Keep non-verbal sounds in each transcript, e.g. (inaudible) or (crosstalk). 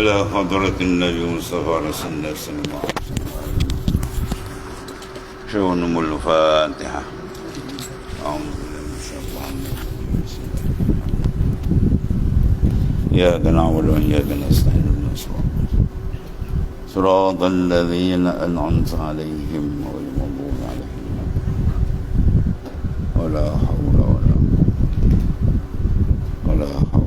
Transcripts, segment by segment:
إلى حضرة النبي مصطفى رسول الله صلى الله عليه وسلم شؤون الفاتحة أعوذ بالله من الشيطان إياك نعبد وإياك نستعين. صراط الذين أنعمت عليهم غير عليهم ولا حول ولا قوة ولا حول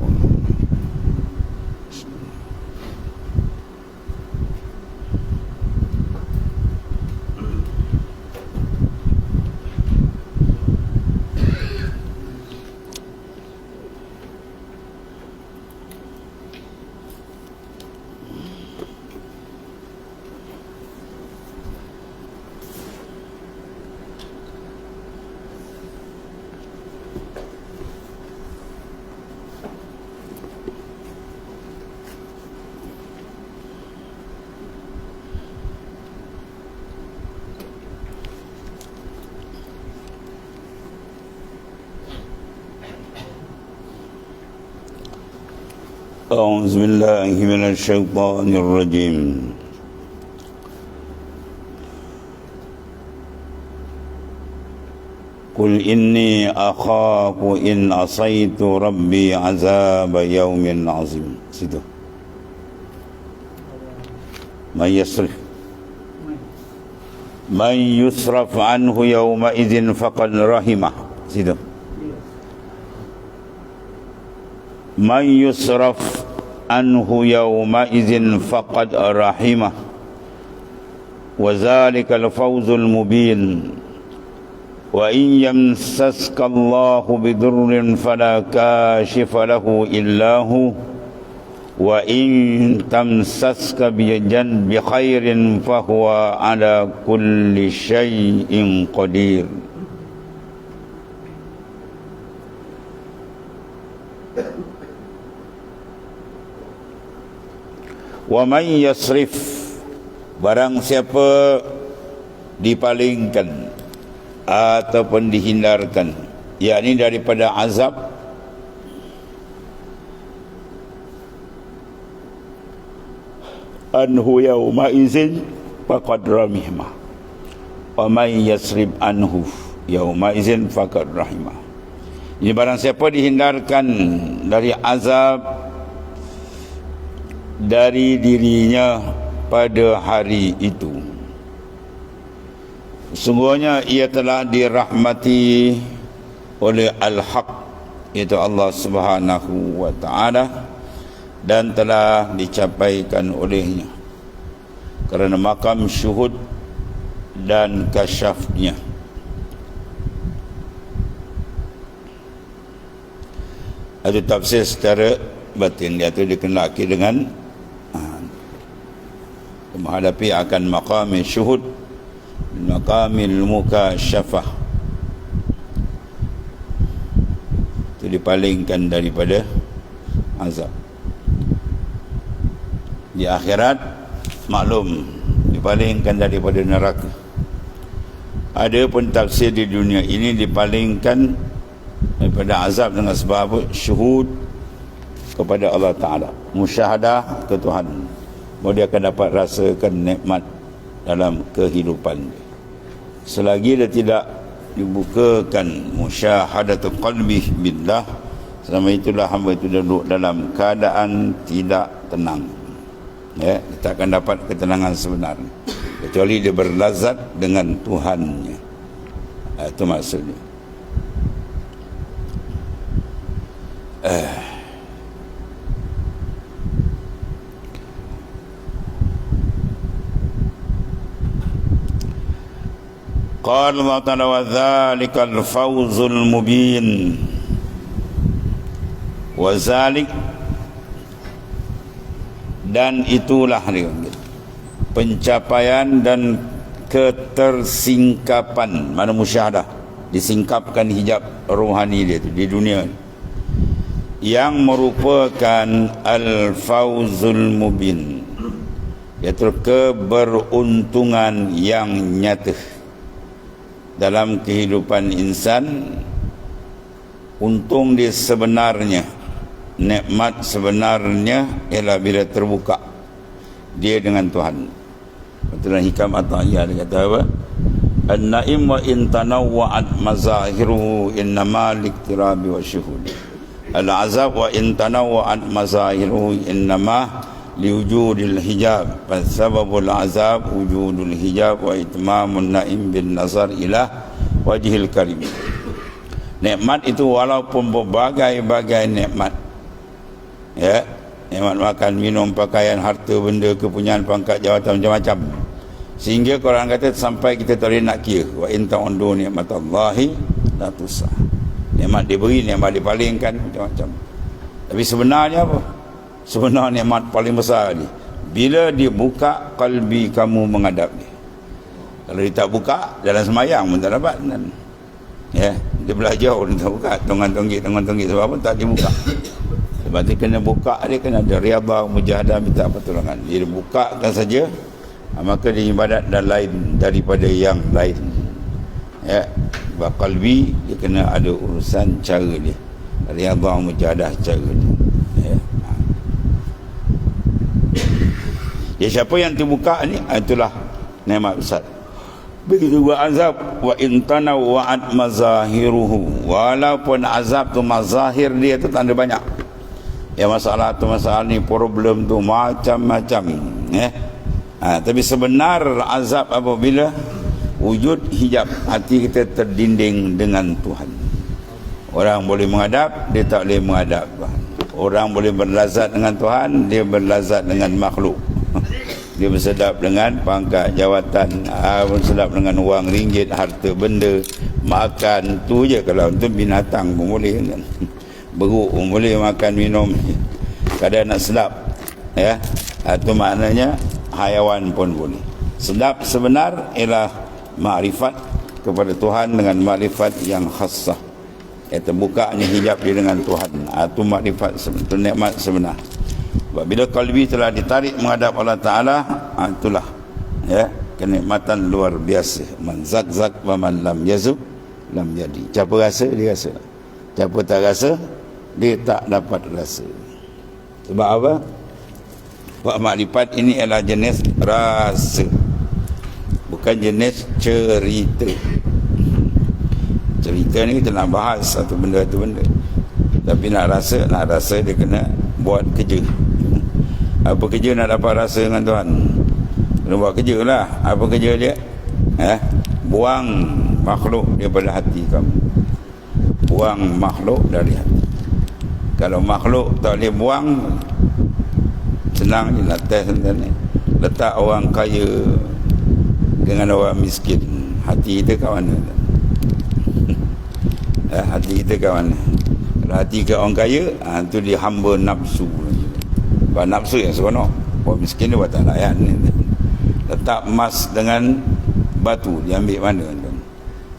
أعوذ بالله من الشيطان الرجيم. قل إني أخاف إن عصيت ربي عذاب يوم عظيم. سيدو. من يصرف؟ من يصرف عنه يومئذ فقد رحمه. سيدو. من يصرف عنه يومئذ فقد رحمه. وذلك الفوز المبين. وإن يمسسك الله بضر فلا كاشف له إلا هو. وإن تمسسك بجن بخير فهو على كل شيء قدير. Wa man yasrif barang siapa dipalingkan ataupun dihindarkan yakni daripada azab anhu yauma izin faqad ramihma. Wa man yasrib anhu yauma izin faqad rahimah. Ini barang siapa dihindarkan dari azab dari dirinya pada hari itu. Sungguhnya ia telah dirahmati oleh Al-Haq iaitu Allah Subhanahu wa taala dan telah dicapaikan olehnya kerana makam syuhud dan kasyafnya. Ada tafsir secara batin dia tu dikenaki dengan menghadapi akan maqam syuhud maqamil muka syafah itu dipalingkan daripada azab. Di akhirat maklum dipalingkan daripada neraka. Ada pun tafsir di dunia ini dipalingkan daripada azab dengan sebab syuhud kepada Allah Ta'ala. Musyahadah ke Tuhan bahawa dia akan dapat rasakan nikmat dalam kehidupan selagi dia tidak dibukakan musyahadatul qalbi billah selama itulah hamba itu duduk dalam keadaan tidak tenang. Ya dia tak akan dapat ketenangan sebenar kecuali dia berlazat dengan Tuhannya. Itu maksudnya. Eh قال الله تعالى وذلك الفوز المبين وذلك dan itulah dia pencapaian dan ketersingkapan mana musyahadah disingkapkan hijab rohani dia tu di dunia yang merupakan al-fauzul mubin iaitu keberuntungan yang nyata dalam kehidupan insan untung dia sebenarnya nikmat sebenarnya ialah bila terbuka dia dengan Tuhan. Betul hikam atau dia kata apa? An-na'im wa in tanawwa'at mazahiruhu innama liktirabi wa syuhud. Al-azab wa in tanawwa'at mazahiruhu innama liwujudil hijab Fasababul azab wujudul hijab wa itmamun na'im bin nazar ila wajihil karim Nikmat itu walaupun berbagai-bagai nikmat Ya Nikmat makan, minum, pakaian, harta, benda, kepunyaan, pangkat, jawatan, macam-macam Sehingga Quran kata sampai kita tak boleh nak kira. Wa in ta'undu ni'matallahi la tusah. Nikmat diberi, nikmat dipalingkan macam-macam. Tapi sebenarnya apa? Sebenarnya nikmat paling besar ni. Bila dia buka kalbi kamu menghadap dia. Kalau dia tak buka, dalam semayang pun tak dapat. Ya, dia belajar pun tak buka. Tunggan-tunggik, tunggan-tunggik sebab apa tak dibuka. Sebab dia kena buka, dia kena ada riadah, mujahadah, minta pertolongan. Dia bukakan saja, ha, maka dia ibadat dan lain daripada yang lain ya sebab kalbi dia kena ada urusan cara dia riyadhah mujahadah cara dia ya ha. Ya siapa yang terbuka ni ha, itulah nikmat besar begitu juga azab wa intana wa'at mazahiruhu walaupun azab tu mazahir dia tu tanda banyak ya masalah tu masalah ni problem tu macam-macam ya Ha, tapi sebenar azab apabila wujud hijab hati kita terdinding dengan Tuhan. Orang boleh menghadap, dia tak boleh menghadap Tuhan. Orang boleh berlazat dengan Tuhan, dia berlazat dengan makhluk. Dia bersedap dengan pangkat jawatan, ha, bersedap dengan wang ringgit, harta benda, makan. Tu je kalau untuk binatang pun boleh kan. Beruk pun boleh makan minum. Kadang nak sedap. Ya. Itu ha, maknanya hayawan pun boleh sedap sebenar ialah makrifat kepada Tuhan dengan makrifat yang khasah iaitu bukanya hijab dia dengan Tuhan itu makrifat itu nikmat sebenar bila kalbi telah ditarik menghadap Allah Ta'ala itulah ya kenikmatan luar biasa. Man zak zak wa man lam yazuk lam jadi siapa rasa dia rasa. Siapa tak rasa dia tak dapat rasa. Sebab apa? Wa makrifat ini adalah jenis rasa. Bukan jenis cerita. Cerita ni kita nak bahas satu benda satu benda. Tapi nak rasa, nak rasa dia kena buat kerja. Apa kerja nak dapat rasa dengan Tuhan? Kena buat kerja lah. Apa kerja dia? Eh? Buang makhluk daripada hati kamu. Buang makhluk dari hati. Kalau makhluk tak boleh buang senang je nak test ni. Letak orang kaya dengan orang miskin. Hati kita kat mana (laughs) eh, hati kita kat mana hati ke orang kaya ha, tu dia hamba nafsu. Sebab nafsu yang seronok orang miskin dia buat tak layan letak emas dengan batu dia ambil mana tuan?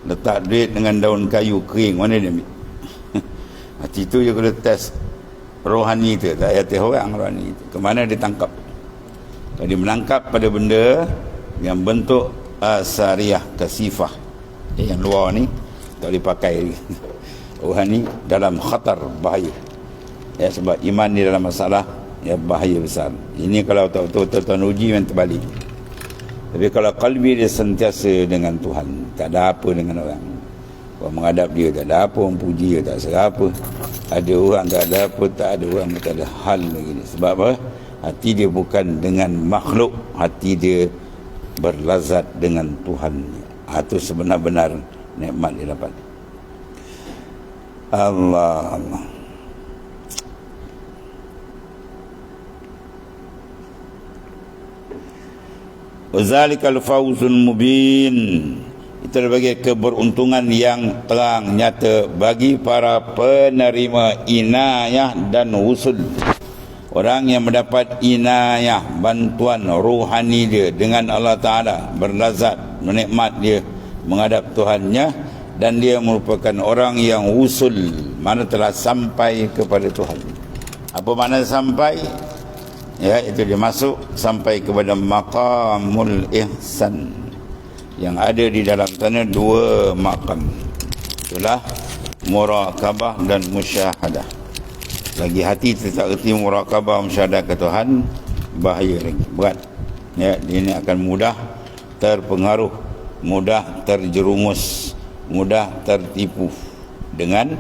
Letak duit dengan daun kayu kering mana dia ambil? (laughs) Hati tu je kena test rohani itu tak ayat orang rohani itu ke mana dia tangkap? Kalau dia menangkap pada benda yang bentuk asariah kasifah. Eh, yang luar ni tak boleh pakai (laughs) rohani dalam khatar bahaya. Ya sebab iman ni dalam masalah ya bahaya besar. Ini kalau tak betul-betul tuan uji yang terbalik. Tapi kalau kalbi dia sentiasa dengan Tuhan tak ada apa dengan orang. Orang menghadap dia tak ada apa. Orang puji dia tak serapa ada orang tak ada apa. Tak ada orang tak ada hal lagi. Ni sebab apa? Hati dia bukan dengan makhluk. Hati dia berlazat dengan Tuhan. Itu sebenar-benar nikmat dia dapat Allah. Allah Wazalikal fawzul mubin. Itu sebagai keberuntungan yang terang nyata bagi para penerima inayah dan usul orang yang mendapat inayah bantuan rohani dia dengan Allah Ta'ala berlazat menikmat dia menghadap Tuhannya dan dia merupakan orang yang usul mana telah sampai kepada Tuhan. Apa makna sampai? Ya itu dia masuk sampai kepada maqamul ihsan yang ada di dalam sana dua makam itulah murakabah dan musyahadah. Lagi hati tak erti murakabah musyadah ke Tuhan bahaya lagi. Berat. Ya ini akan mudah terpengaruh mudah terjerumus mudah tertipu dengan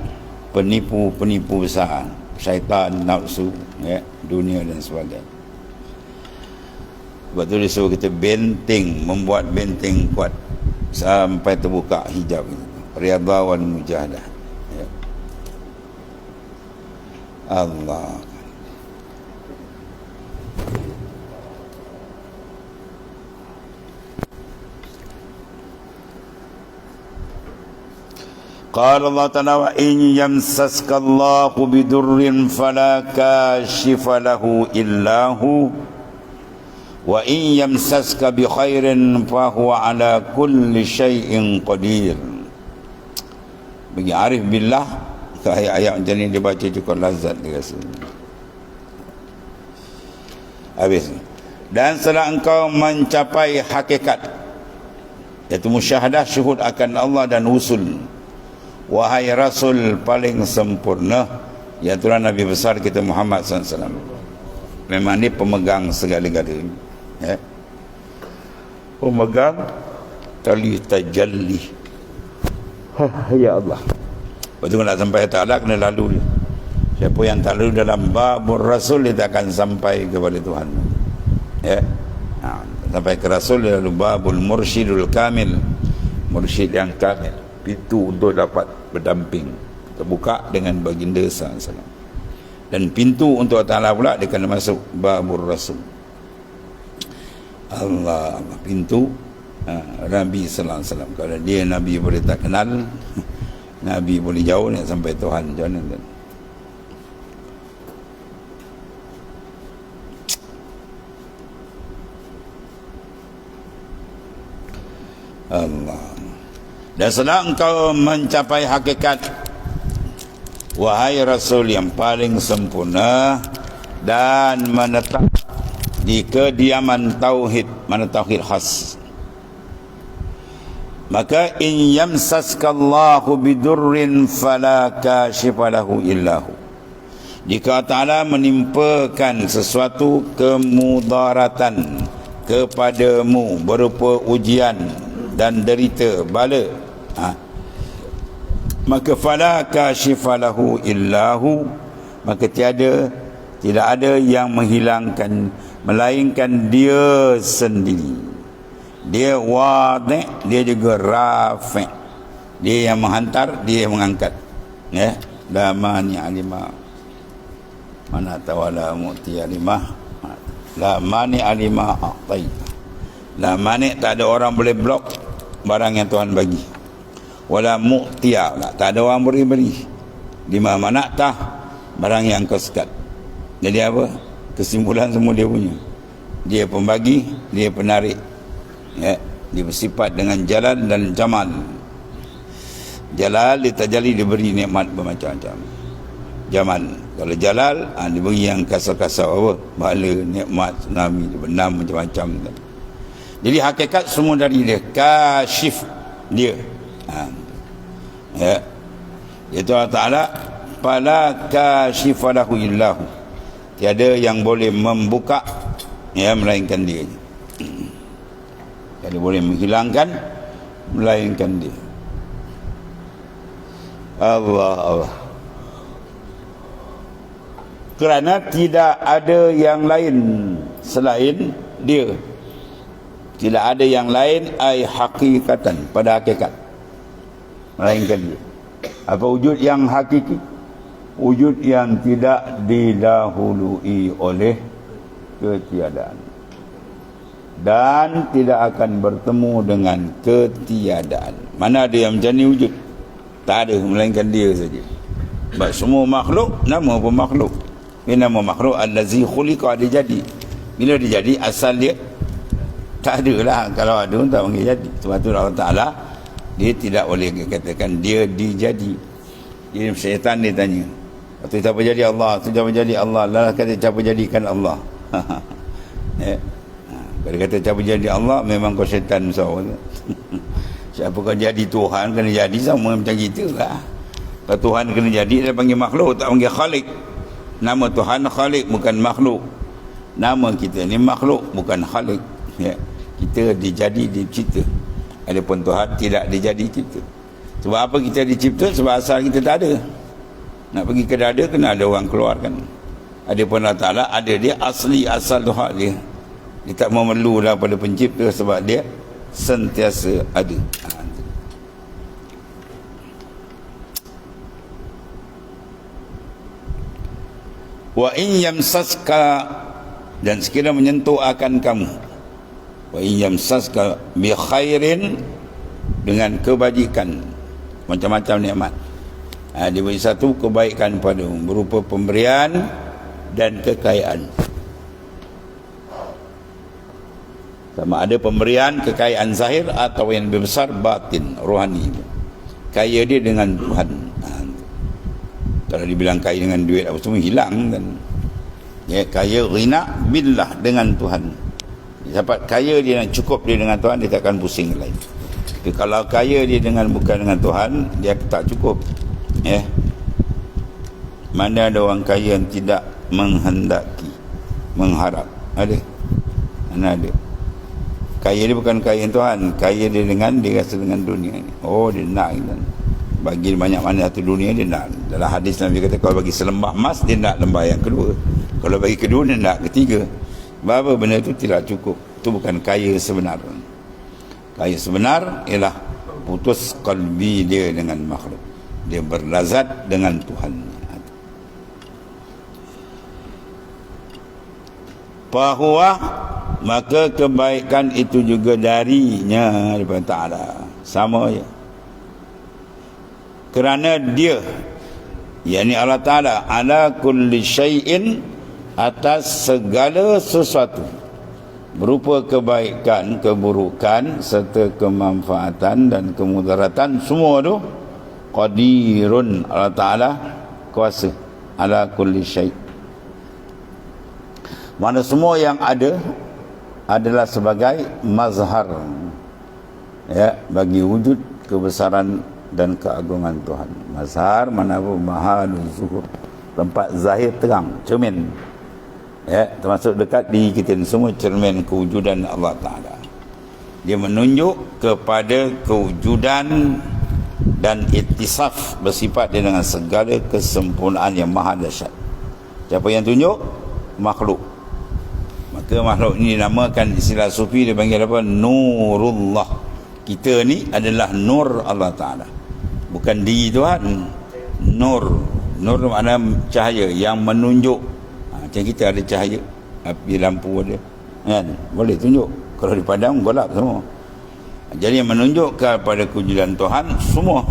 penipu-penipu besar syaitan nafsu ya dunia dan sebagainya. Sebab tu dia suruh kita benteng membuat benteng kuat sampai terbuka hijab riyadha wal mujahadah ya. Allah قال الله تعالى وإن يمسسك الله بدر فلا كاشف له إلا هو وإن يمسسك بخير فهو على كل شيء قدير bagi arif billah ayat-ayat macam ni dia baca cukup lazat dia rasa habis dan setelah engkau mencapai hakikat iaitu musyahadah syuhud akan Allah dan usul wahai rasul paling sempurna iaitu Nabi besar kita Muhammad SAW memang ni pemegang segala-galanya ya. pemegang tali tajalli. Ya Allah. Betul nak sampai Ta'ala kena lalu Siapa yang tak lalu dalam babur Rasul Dia tak akan sampai kepada Tuhan. Ya. Ha, Sampai ke Rasul Dia lalu babul mursyidul kamil. Mursyid yang kamil Pintu untuk dapat berdamping. Terbuka dengan baginda SAW dan pintu untuk Ta'ala pula dia kena masuk babur rasul. Allah pintu ha, Nabi Wasallam. Kalau dia Nabi boleh tak kenal (laughs) Nabi boleh jauh nak sampai Tuhan. Mana tuan? Allah dan setelah engkau mencapai hakikat. Wahai Rasul yang paling sempurna Dan menetap di kediaman Tauhid Mana Tauhid khas. Maka in yamsaskallahu bidurrin fala kashifalahu illahu Jika Ta'ala menimpakan sesuatu kemudaratan kepadamu berupa ujian dan derita bala ha. maka fala kashifalahu illahu. Maka tiada tidak ada yang menghilangkan melainkan dia sendiri. Dia wadih dia juga rafi. Dia yang menghantar dia yang mengangkat. Ya? La mani alima mana tawala muti alima la mani alima a'taita la mani tak ada orang boleh blok barang yang Tuhan bagi wala mu'tiya. Lah. tak ada orang beri beri di mana tah barang yang kau sekat. Jadi apa? Kesimpulan semua dia punya. Dia pembagi dia penarik. Ya dia bersifat dengan jalan dan jamal. Jalal ditajali diberi nikmat bermacam-macam. Jamal. Kalau jalal ha, diberi yang kasar-kasar apa? Bala nikmat tsunami benam macam-macam. Jadi hakikat semua dari dia. Kasyif dia ya. Itu Allah Ta'ala fala kashifalahu illahu. Tiada yang boleh membuka ya melainkan dia. Tiada boleh menghilangkan melainkan dia. Allah Allah. Kerana tidak ada yang lain selain dia. Tidak ada yang lain ai hakikatan pada hakikat melainkan dia apa wujud yang hakiki? Wujud yang tidak didahului oleh ketiadaan. Dan tidak akan bertemu dengan ketiadaan. Mana ada yang macam ni wujud? Tak ada melainkan dia saja. Sebab semua makhluk nama pun makhluk. Ini nama makhluk allazi khuliqa dia jadi. Bila dia jadi asal dia tak ada lah. Kalau ada pun tak panggil jadi. Sebab tu Allah Ta'ala dia tidak boleh katakan dia dijadi. Jadi syaitan dia tanya. Waktu siapa jadi Allah? Tu siapa jadi Allah? Lah kata siapa jadikan Allah. Ya (laughs) ha, kalau kata siapa jadi Allah memang kau syaitan so. (laughs) siapa kau jadi Tuhan kena jadi sama macam kita lah. Kalau Tuhan kena jadi dia panggil makhluk tak panggil khalik. Nama Tuhan Khalik bukan makhluk. Nama kita ni makhluk bukan Khalik. Ya. Kita dijadi dicipta adapun Tuhan tidak dijadi cipta. Sebab apa kita dicipta? Sebab asal kita tak ada. Nak pergi ke dada kena ada orang keluarkan. Adapun Allah Ta'ala ada dia asli asal Tuhan dia. Dia tak memerlu pada pencipta sebab dia sentiasa ada. Wa in yamsaska dan sekiranya menyentuh akan kamu wa yamsaska bi khairin dengan kebajikan. Macam-macam nikmat. Ha, dia beri satu kebaikan pada berupa pemberian dan kekayaan. Sama ada pemberian kekayaan zahir atau yang lebih besar batin rohani. Kaya dia dengan Tuhan. Kalau dibilang kaya dengan duit apa semua hilang kan. Ya kaya rina billah dengan Tuhan dapat kaya dia yang cukup dia dengan Tuhan dia tak akan pusing lain. Tapi kalau kaya dia dengan bukan dengan Tuhan dia tak cukup. Ya. Mana ada orang kaya yang tidak menghendaki mengharap? Ada. Mana ada? Kaya dia bukan kaya Tuhan. Kaya dia dengan dia rasa dengan dunia ni. Oh dia nak gitu. Bagi banyak mana satu dunia dia nak. Dalam hadis Nabi kata kalau bagi selembah emas dia nak lembah yang kedua. Kalau bagi kedua dia nak ketiga bahawa benda itu tidak cukup. Itu bukan kaya sebenar. Kaya sebenar ialah putus kalbi dia dengan makhluk. Dia berlazat dengan Tuhan. Bahawa maka kebaikan itu juga darinya daripada Ta'ala. Sama ya kerana dia yakni Allah Taala ala kulli syai'in atas segala sesuatu berupa kebaikan, keburukan serta kemanfaatan dan kemudaratan semua tu qadirun Allah Taala kuasa ala kulli syai' mana semua yang ada adalah sebagai mazhar ya bagi wujud kebesaran dan keagungan Tuhan. Mazhar mana pun mahal zuhur. Tempat zahir terang, cermin. Ya, termasuk dekat di kita semua cermin kewujudan Allah Taala. Dia menunjuk kepada kewujudan dan ittisaf bersifat dia dengan segala kesempurnaan yang maha dahsyat. Siapa yang tunjuk? Makhluk. Maka makhluk ini dinamakan istilah sufi dia panggil apa? Nurullah. Kita ni adalah nur Allah Taala bukan di Tuhan nur nur makna cahaya yang menunjuk macam kita ada cahaya api lampu ada. Kan? Boleh tunjuk. Kalau di padang gelap semua. Jadi yang menunjuk kepada kewujudan Tuhan semua.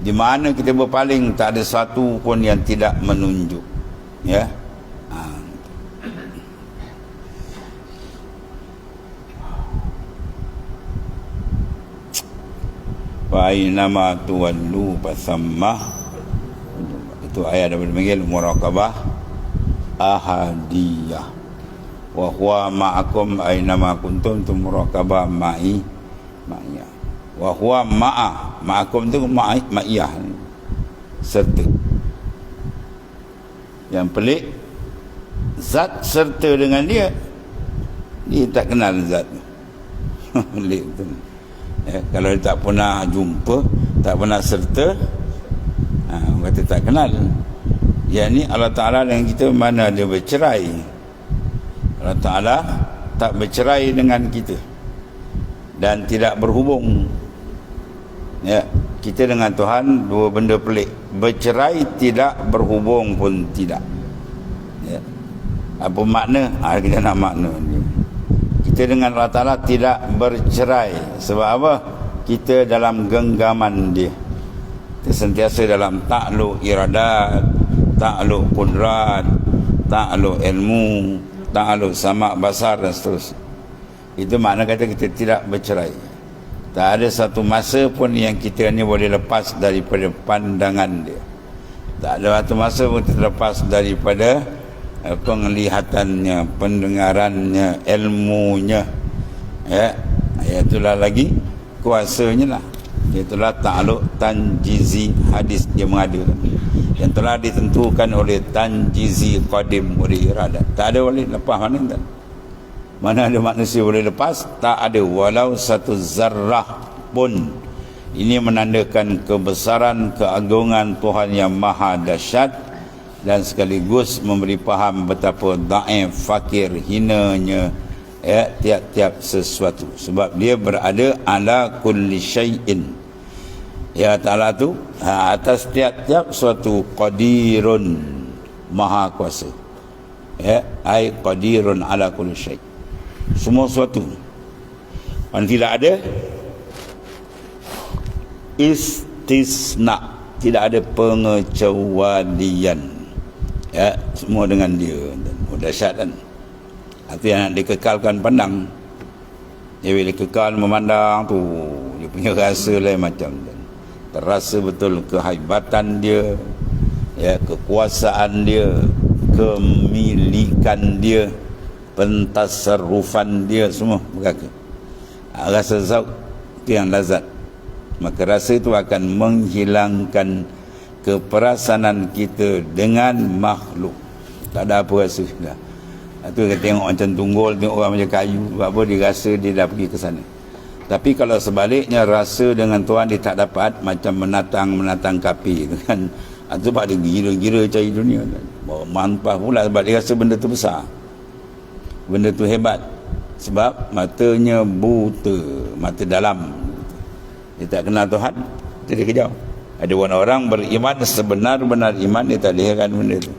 Di mana kita berpaling tak ada satu pun yang tidak menunjuk. Ya? Fa nama tuwallu fasammah itu ayat daripada panggil muraqabah ahadiyah wa huwa ma'akum aina ma kuntum tu muraqabah ma'i ma'iyah. Wa huwa ma'a ma'akum tu ma'i ma'iyah. Serta. Yang pelik zat serta dengan dia dia tak kenal zat. (laughs) Pelik tu ya, kalau dia tak pernah jumpa tak pernah serta ha, kata tak kenal yang ni Allah Ta'ala dengan kita mana dia bercerai. Allah Ta'ala tak bercerai dengan kita. Dan tidak berhubung. Ya kita dengan Tuhan dua benda pelik. Bercerai tidak berhubung pun tidak. Ya. apa makna? Ha, kita nak makna ni. Kita dengan Allah Ta'ala tidak bercerai. Sebab apa? kita dalam genggaman dia. Kita sentiasa dalam takluk iradat takluk kudrat takluk ilmu takluk samak basar dan seterusnya itu makna kata kita tidak bercerai tak ada satu masa pun yang kita ni boleh lepas daripada pandangan dia tak ada satu masa pun kita lepas daripada Eh, penglihatannya, pendengarannya, ilmunya. Ya, itulah lagi kuasanya lah. Itulah ta'aluk tanjizi hadis dia mengadakan. Yang telah ditentukan oleh tanjizi qadim oleh iradat tak ada boleh lepas mana tak? Mana ada manusia boleh lepas? Tak ada. Walau satu zarrah pun. Ini menandakan kebesaran keagungan Tuhan yang maha dahsyat dan sekaligus memberi faham betapa daif fakir hinanya ya tiap-tiap sesuatu. Sebab dia berada ala kulli syai'in Ya Ta'ala tu ha, atas tiap-tiap suatu qadirun maha kuasa. Ya, ai qadirun ala kulli syai. Semua suatu. Dan tidak ada istisna, tidak ada pengecualian. Ya, semua dengan dia oh, dahsyat kan. Itu yang nak dikekalkan pandang. Dia bila kekal memandang tu, dia punya rasa lain macam tu terasa betul kehebatan dia ya kekuasaan dia kemilikan dia pentasarrufan dia semua berkata. Ah, rasa zauk itu yang lazat. Maka rasa itu akan menghilangkan keperasanan kita dengan makhluk. Tak ada apa rasa itu kita tengok macam tunggul tengok orang macam kayu apa dia rasa dia dah pergi ke sana tapi kalau sebaliknya rasa dengan Tuhan dia tak dapat macam menatang-menatang kapi kan. Itu sebab dia gira-gira cari dunia. Bawa manfaat pula sebab dia rasa benda tu besar. Benda tu hebat. Sebab matanya buta. Mata dalam. Dia tak kenal Tuhan. Dia kejauh. Ada orang-orang beriman sebenar-benar iman dia tak lihatkan benda tu.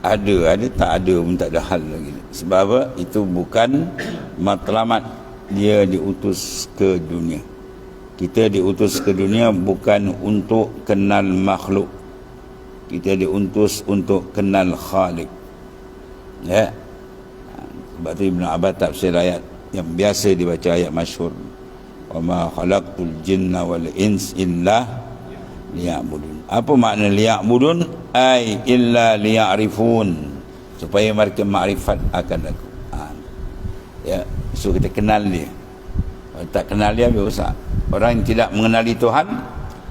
Ada, ada tak ada pun tak ada hal lagi. Sebab apa? Itu bukan matlamat dia diutus ke dunia. Kita diutus ke dunia bukan untuk kenal makhluk. Kita diutus untuk kenal khalik ya. Sebab tu Ibn Abbas tafsir ayat yang biasa dibaca ayat masyhur. Wa ma khalaqtul jinna wal ins illa liya'budun. Apa makna liya'budun? Ai illa liya'rifun. Supaya mereka makrifat akan aku. Ha. ya So kita kenal dia. Kalau tak kenal dia biasa Orang yang tidak mengenali Tuhan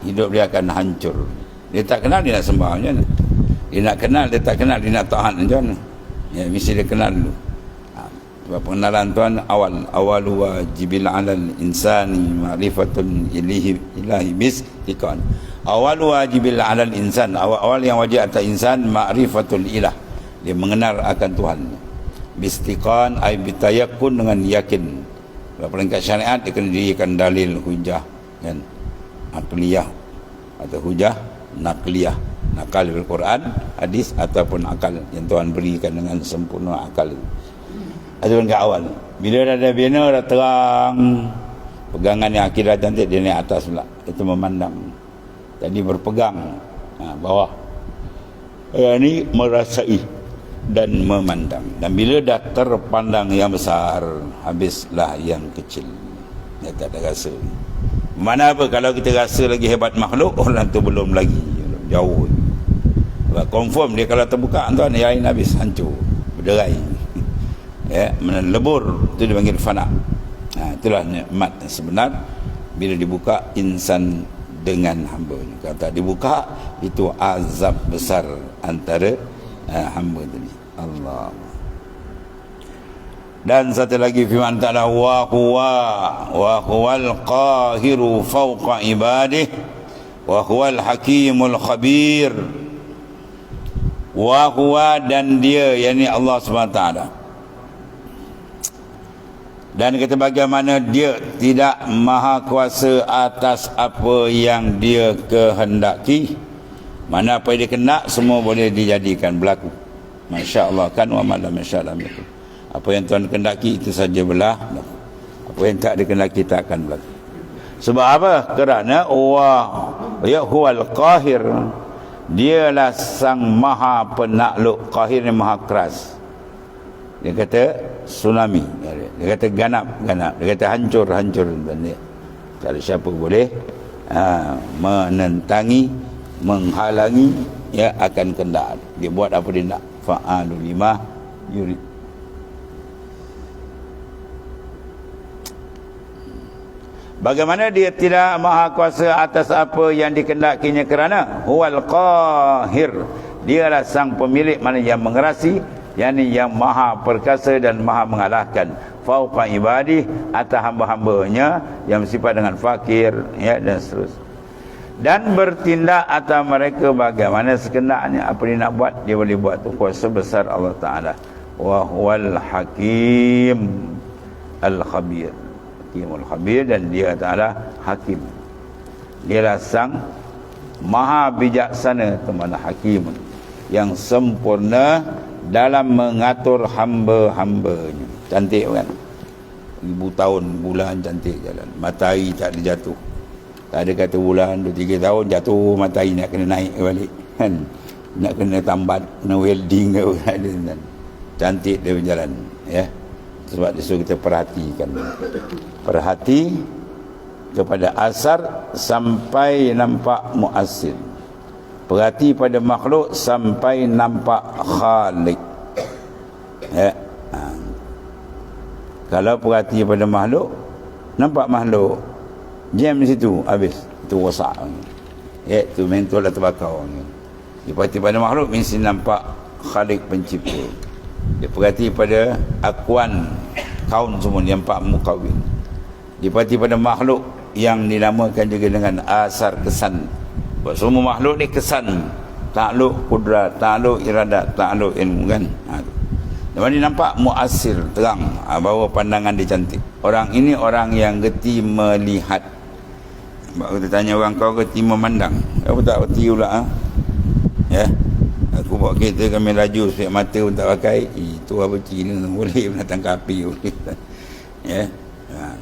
Hidup dia akan hancur. Dia tak kenal dia nak sembah. Macam mana? Dia nak kenal dia tak kenal dia nak tahan. Macam mana? Ya mesti dia kenal dulu. Ha, Sebab pengenalan Tuhan awal. Awal huwa jibil alal insani Ma'rifatun ilahi, ilahi bis Ikan Awal huwa jibil alal insan. Awal-awal yang wajib atas insan Ma'rifatul ilah. Dia mengenal akan Tuhan bistiqan ay bitayakun dengan yakin. Kalau peringkat syariat dia kena dirikan dalil hujah kan? Akliyah. Atau hujah nakliyah. Nakal bil Quran hadis ataupun akal. Yang Tuhan berikan dengan sempurna akal. Itu ke awal. Bila dah ada bina dah terang. Pegangan yang akhirat nanti dia naik atas pula. Itu memandang. Tadi berpegang. Ha, bawah. Yang ni merasai dan memandang. Dan bila dah terpandang yang besar habislah yang kecil. Dia tak ada rasa. Mana apa kalau kita rasa lagi hebat makhluk (laughs) orang tu belum lagi. Jauh. Sebab confirm dia kalau terbuka tuan ya air habis hancur. Berderai. (laughs) Ya lebur itu dipanggil fana. Ha, itulah nikmat yang sebenar. Bila dibuka insan dengan hamba. Kalau tak dibuka itu azab besar antara uh, hamba tadi Allah. Dan satu lagi firman ta'ala wa huwa wa huwal qahiru fawqa ibadih wa huwal hakimul khabir. Wa huwa dan dia yakni Allah SWT dan kata bagaimana dia tidak maha kuasa atas apa yang dia kehendaki mana apa yang dia kena semua boleh dijadikan berlaku Masya Allah kan wa malam masya Allah apa yang Tuhan kendaki itu saja belah. Apa yang tak dikendaki tak akan berlaku. Sebab apa? Kerana wa ya huwal qahir. Dialah sang maha penakluk. Qahir yang maha keras. Dia kata tsunami. Dia kata ganap ganap. Dia kata hancur hancur. Tak ada siapa boleh ha, menentangi menghalangi ya akan kendak dia buat apa dia nak fa'alu lima yurid Bagaimana dia tidak maha kuasa atas apa yang dikenakinya kerana huwal qahir. Dialah sang pemilik mana yang mengerasi, yakni yang maha perkasa dan maha mengalahkan fauqa ibadi atas hamba-hambanya yang bersifat dengan fakir ya dan seterusnya. Dan bertindak atas mereka bagaimana sekenanya apa dia nak buat dia boleh buat tu. Kuasa besar Allah Taala. Wa huwal hakim al khabir hakimul khabir dan dia adalah hakim. Dia sang maha bijaksana temana hakim yang sempurna dalam mengatur hamba-hambanya. Cantik kan? Ribu tahun bulan cantik jalan. Matahari tak ada jatuh tak ada kata bulan dua tiga tahun jatuh matahari nak kena naik balik kan? Nak kena tambat kena welding ke (laughs) kan? Cantik dia berjalan ya? Sebab disuruh kita perhatikan. Perhati kepada asar sampai nampak muasir perhati pada makhluk sampai nampak khalik ya? Ha. kalau perhati pada makhluk nampak makhluk jam di situ habis. Itu wasak ya itu mental atau bakau dia perhati pada makhluk mesti nampak khalik pencipta. Dia perhati pada akuan kaun semua yang empat mukawin dia perhati pada makhluk yang dinamakan juga dengan asar kesan. Buat semua makhluk ni kesan. Takluk kudrat takluk iradat takluk ilmu kan? Ha. dan dia nampak muasir terang. Ha, bahawa pandangan dia cantik. Orang ini orang yang geti melihat sebab kita tanya orang kau geti memandang apa tak berti pula ha? ya? Aku bawa kereta kami laju supaya mata pun tak pakai. Itu apa cina? (laughs) Boleh menatang kapi boleh. (laughs) Ya? Ha.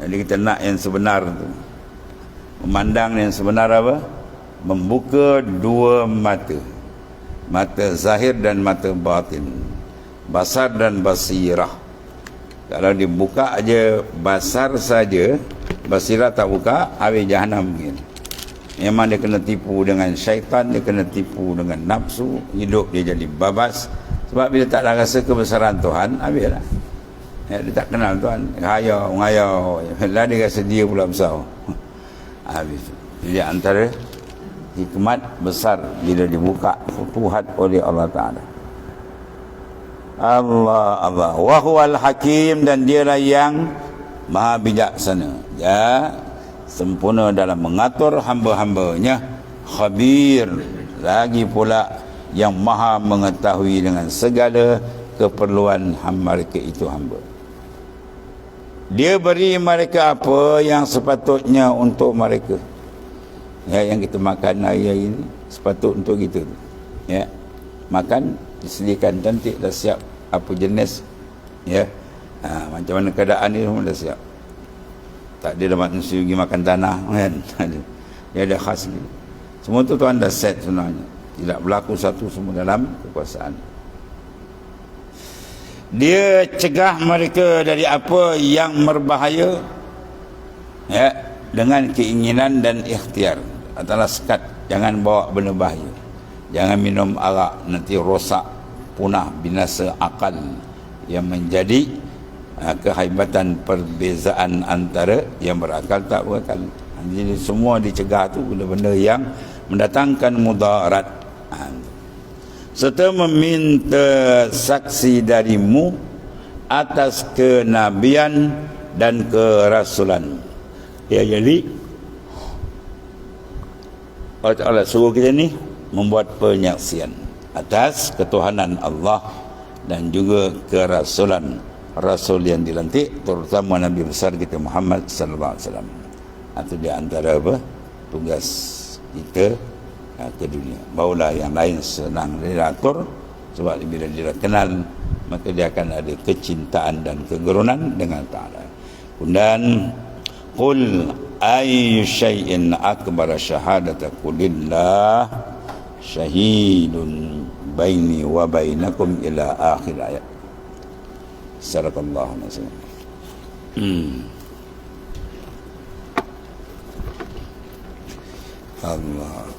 jadi kita nak yang sebenar tu. Memandang yang sebenar apa? Membuka dua mata. Mata zahir dan mata batin. Basar dan basirah. Kalau dibuka aja basar saja basirah tak buka habis jahanam mungkin. Memang dia kena tipu dengan syaitan dia kena tipu dengan nafsu hidup dia jadi babas. Sebab bila tak ada rasa kebesaran Tuhan habislah. Ya, dia tak kenal Tuhan. Hayau ngayau lah dia rasa dia pula besar. (laughs) Habis. Jadi antara hikmat besar bila dibuka futuhat oleh Allah Taala. Allah Allah. Wa huwal hakim dan dialah yang maha bijaksana ya. Sempurna dalam mengatur hamba-hambanya. Khabir. Lagi pula yang maha mengetahui dengan segala keperluan hamba mereka itu hamba. Dia beri mereka apa yang sepatutnya untuk mereka. Ya yang kita makan hari-hari ini sepatut untuk kita ya. Makan disediakan cantik dah siap apa jenis. Ya ha, macam mana keadaan ni semua dah siap. Tak ada dapat manusia pergi makan tanah (laughs) kan? Dia ada khas ni. Semua tu tuan dah set sebenarnya. Tidak berlaku satu semua dalam kekuasaan. Dia cegah mereka dari apa yang berbahaya ya dengan keinginan dan ikhtiar. Adalah sekat jangan bawa benda bahaya. Jangan minum arak nanti rosak punah binasa akal yang menjadi uh, kehebatan perbezaan antara yang berakal tak berakal. Jadi semua dicegah tu benda-benda yang mendatangkan mudarat. Ha. serta meminta saksi darimu atas kenabian dan kerasulan. Ya jadi Allah Ta'ala suruh kita ni membuat penyaksian atas ketuhanan Allah dan juga kerasulan rasul yang dilantik terutama nabi besar kita Muhammad sallallahu alaihi wasallam. Ah, Itu di antara apa? tugas kita ah, ke dunia. Baulah yang lain senang diatur sebab bila dia kenal maka dia akan ada kecintaan dan kegerunan dengan Ta'ala. Dan Qul ayyu syai'in akbar syahadata qulillah syahidun baini wa bainakum ila akhir ayat. صدق الله العظيم الله.